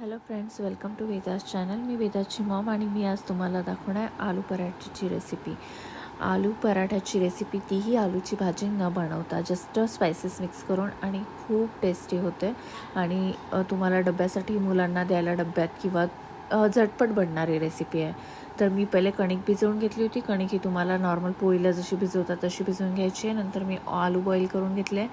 Hello friends welcome to Vedas channel मी वेदाची mom आणि मी आज तुम्हाला दाखवणार आहे आलू पराठ्याची रेसिपी आलू पराठ्याची रेसिपी तीही आलूची भाजी न बनवता जस्ट स्पायसेस मिक्स करून आणि खूप टेस्टी होते. आणि तुम्हाला डब्यासाठी मुलांना द्यायला डब्यात किंवा झटपट बनणारी रेसिपी आहे. तर मी पहिले कणिक भिजवून घेतली होती. कणिक ही तुम्हाला नॉर्मल पोळीला जशी भिजवतात तशी भिजवून घ्यायची आहे. नंतर मी आलू बॉईल करून घेतले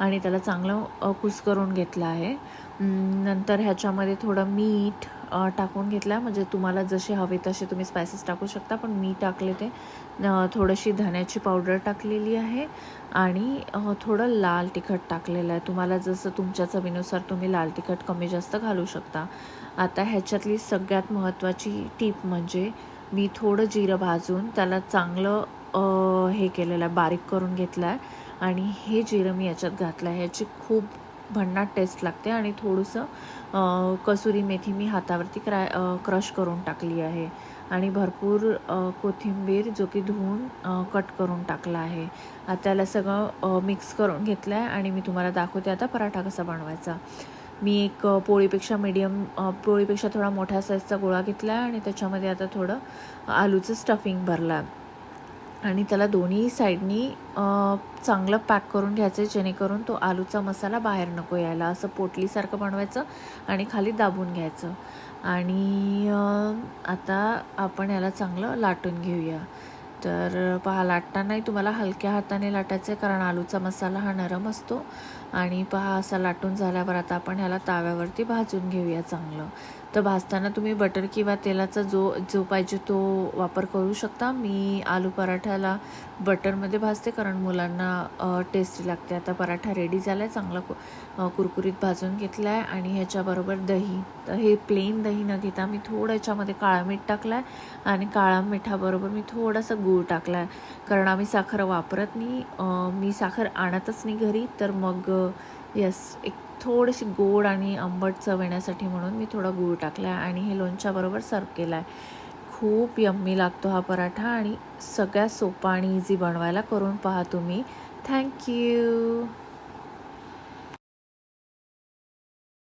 आणि त्याला चांगलं कुस करून घेतलं आहे. नंतर ह्याच्यामध्ये थोडं मीठ टाकून घेतला. म्हणजे तुम्हाला जसे हवे तसे तुम्ही स्पायसेस टाकू शकता पण मी टाकले ते. थोडीशी धण्याची पावडर टाकलेली आहे आणि थोडं लाल तिखट टाकलेलं आहे. तुम्हाला जसं तुमच्या चवीनुसार तुम्ही लाल तिखट कमी जास्त घालू शकता. आता ह्याच्यातली सगळ्यात महत्त्वाची टीप म्हणजे मी थोडं जिरं भाजून त्याला चांगलं हे केलेलं आहे बारीक करून घेतलं आहे. आणि हे जिरं मी याच्यात घातलं आहे. ह्याची खूप भन्नाट टेस्ट लागते आणि थोडंसं कसुरी मेथी मी हातावरती क्राय क्रश करून टाकली आहे. आणि भरपूर कोथिंबीर जो की धुवून कट करून टाकला आहे. आता त्याला सगळं मिक्स करून घेतलं आहे आणि मी तुम्हाला दाखवते आता पराठा कसा बनवायचा. मी एक पोळीपेक्षा मीडियम पोळीपेक्षा थोडा मोठ्या साईजचा गोळा घेतला आहे आणि त्याच्यामध्ये आता थोडं आलूचं स्टफिंग भरलं आहे आणि त्याला दोन्ही साईडनी चांगलं पॅक करून घ्यायचं जेणेकरून तो आलूचा मसाला बाहेर नको यायला. असं पोटलीसारखं बनवायचं आणि खाली दाबून घ्यायचं. आणि आता आपण याला चांगलं लाटून घेऊया. तर पहा लाटतानाही तुम्हाला हलक्या हाताने लाटायचं आहे कारण आलूचा मसाला हा नरम असतो. आणि पहा असा लाटून झाल्यावर आता आपण ह्याला ताव्यावरती भाजून घेऊया चांगलं. तर भाजताना तुम्ही बटर किंवा तेलाचा जो जो पाहिजे तो वापर करू शकता. मी आलू पराठ्याला बटरमध्ये भाजते कारण मुलांना टेस्टी लागते. आता पराठा रेडी झाला आहे चांगला कु कुरकुरीत भाजून घेतला आहे आणि ह्याच्याबरोबर दही. तर हे प्लेन दही न घेता मी थोडं याच्यामध्ये काळा मीठ टाकला आहे आणि काळा मिठाबरोबर मी थोडासा गूळ टाकला आहे कारण आम्ही साखर वापरत नाही. मी साखर आणतच नाही घरी. तर मग यस एक थोडीशी गोड आणि आंबट चव येण्यासाठी म्हणून मी थोडा गूळ टाकला आहे आणि हे लोणच्याबरोबर सर्व केलं आहे खूप यम्मी लागतो हा पराठा आणि सगळ्यात सोपा आणि इझी बनवायला करून पहा तुम्ही. थँक्यू